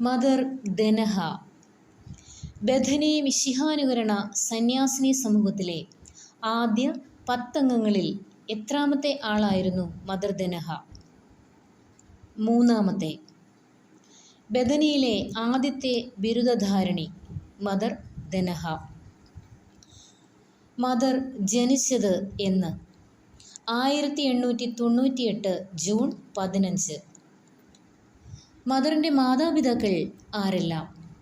Mother Denaha Bethany മിശിഹാനുകരണ സന്യാസിനി സമൂഹത്തിലെ ആദ്യ പത്തംഗങ്ങളിൽ എത്രാമത്തെ ആളായിരുന്നു മദർ ദനഹ മൂന്നാമത്തെ. ബദനിയിലെ ആദ്യത്തെ ബിരുദധാരിണി മദർ ദനഹ മദർ ജനിച്ചത് എന്ന്. ആയിരത്തി എണ്ണൂറ്റി തൊണ്ണൂറ്റിയെട്ട് ജൂൺ പതിനഞ്ച്. മദറിന്റെ മാതാപിതാക്കൾ ആരെല്ലാം?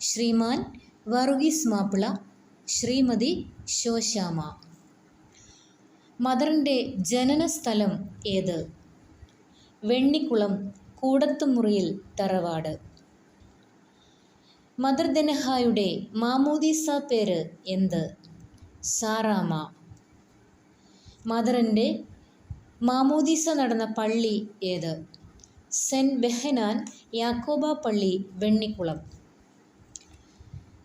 ശ്രീമാൻ വറുഗീസ് മാപ്പിള ശ്രീമതി ശോശാമ. മദറിന്റെ ജനന സ്ഥലം ഏത്? വെണ്ണിക്കുളം കൂടത്തുമുറിയിൽ തറവാട്. മദർ ദനഹായുടെ മാമോദീസ പേര് എന്ത്? സാറാമ. മദറിന്റെ മാമോദീസ നടന്ന പള്ളി ഏത്? സെന്റ് ബെഹനാൻ യാക്കോബ പള്ളി വെണ്ണിക്കുളം.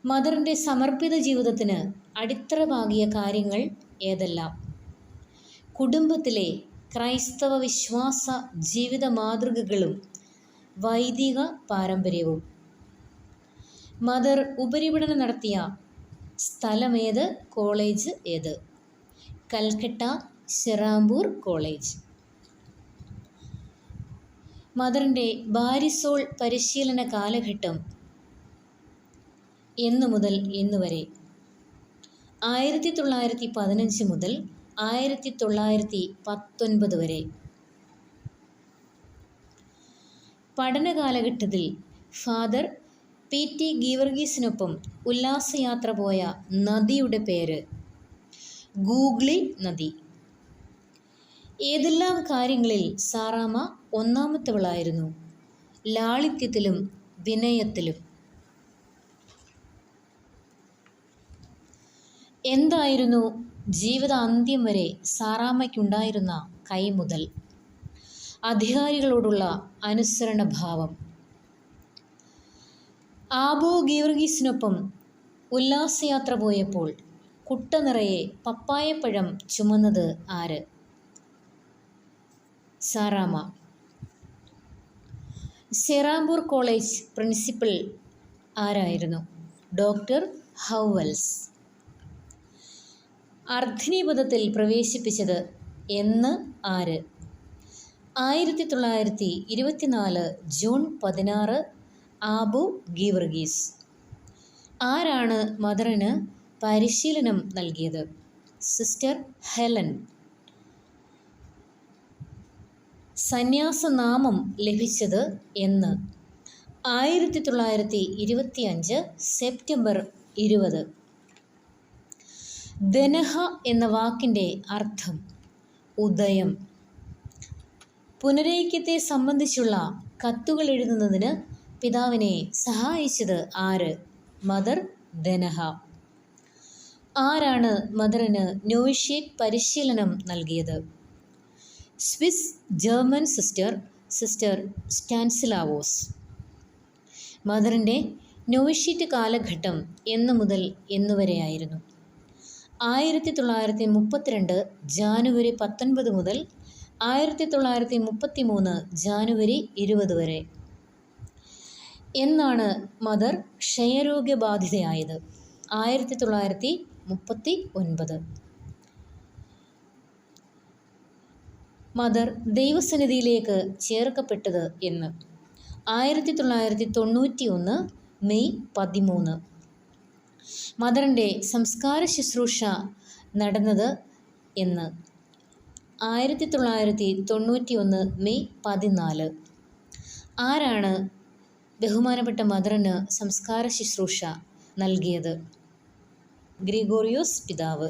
മദറിന്റെ സമർപ്പിത ജീവിതത്തിന് അടിത്തറ പാകിയ കാര്യങ്ങൾ ഏതെല്ലാം? കുടുംബത്തിലെ ക്രൈസ്തവ വിശ്വാസ ജീവിത മാതൃകകളും വൈദിക പാരമ്പര്യവും. മദർ ഉപരിപഠനം നടത്തിയ സ്ഥലമേത്? കോളേജ് ഏത്? കൽക്കട്ട ശെറാംപൂർ കോളേജ്. മദറിന്റെ ബാരിസോൾ പരിശീലന കാലഘട്ടം എന്നു മുതൽ എന്നു വരെ. ആയിരത്തി തൊള്ളായിരത്തി പതിനഞ്ച് മുതൽ ആയിരത്തി തൊള്ളായിരത്തി പത്തൊൻപത് വരെ. പഠന കാലഘട്ടത്തിൽ ഫാദർ പി ടി ഗീവർഗീസിനൊപ്പം ഉല്ലാസയാത്ര പോയ നദിയുടെ പേര് ഗൂഗ്ലി നദി. ഏതെല്ലാം കാര്യങ്ങളിൽ സാറാമ ഒന്നാമത്തവളായിരുന്നു? ലാളിത്യത്തിലും വിനയത്തിലും. എന്തായിരുന്നു ജീവിതാന്ത്യം വരെ സാറാമ്മയ്ക്കുണ്ടായിരുന്ന കൈമുതൽ അധികാരികളോടുള്ള അനുസരണഭാവം. ആബോ ഗീവർഗീസിനൊപ്പം ഉല്ലാസയാത്ര പോയപ്പോൾ കുട്ട നിറയെ പപ്പായപ്പഴം ചുമന്നത് ആര്? സാറാമ. സെറാംപൂർ കോളേജ് പ്രിൻസിപ്പൽ ആരായിരുന്നു? Doctor Howells. അർദ്ധനീപഥത്തിൽ പ്രവേശിപ്പിച്ചത് എന്ന് ആര്? ആയിരത്തി തൊള്ളായിരത്തി ഇരുപത്തിനാല് ജൂൺ പതിനാറ് ആബു ഗീവർഗീസ്. ആരാണ് മദറിന് പരിശീലനം നൽകിയത്? Sister Helen. സന്യാസനാമം ലഭിച്ചത് എന്ന്. ആയിരത്തി തൊള്ളായിരത്തി ഇരുപത്തി അഞ്ച് സെപ്റ്റംബർ ഇരുപത്. ധനഹ എന്ന വാക്കിന്റെ അർത്ഥം ഉദയം. പുനരൈക്യത്തെ സംബന്ധിച്ചുള്ള കത്തുകൾ എഴുതുന്നതിന് പിതാവിനെ സഹായിച്ചത് ആര്? മദർ ധനഹ. ആരാണ് മദറിന് നോവിഷ്യേറ്റ് പരിശീലനം നൽകിയത്? Swiss German sister sister Stanislaus. മദറിന്റെ novitiate കാലഘട്ടം എന്നു മുതൽ എന്നുവരെയായിരുന്നു. ആയിരത്തി തൊള്ളായിരത്തി മുപ്പത്തിരണ്ട് ജാനുവരി പത്തൊൻപത് മുതൽ ആയിരത്തി തൊള്ളായിരത്തി മുപ്പത്തി മൂന്ന് ജാനുവരി ഇരുപത് വരെ. എന്നാണ് മദർ ക്ഷയരോഗബാധിതയായത്. ആയിരത്തി തൊള്ളായിരത്തി മുപ്പത്തി ഒൻപത് മദർ ദൈവസന്നിധിയിലേക്ക് ചേർക്കപ്പെട്ടത് എന്ന്. ആയിരത്തി തൊള്ളായിരത്തി തൊണ്ണൂറ്റി ഒന്ന് മെയ് പതിമൂന്ന്. മദറിന്റെ സംസ്കാര ശുശ്രൂഷ നടന്നത് എന്ന്. ആയിരത്തി തൊള്ളായിരത്തി തൊണ്ണൂറ്റി ഒന്ന് മെയ് പതിനാല്. ആരാണ് ബഹുമാനപ്പെട്ട മദറിന് സംസ്കാര ശുശ്രൂഷ നൽകിയത്? ഗ്രിഗോറിയോസ് പിതാവ്.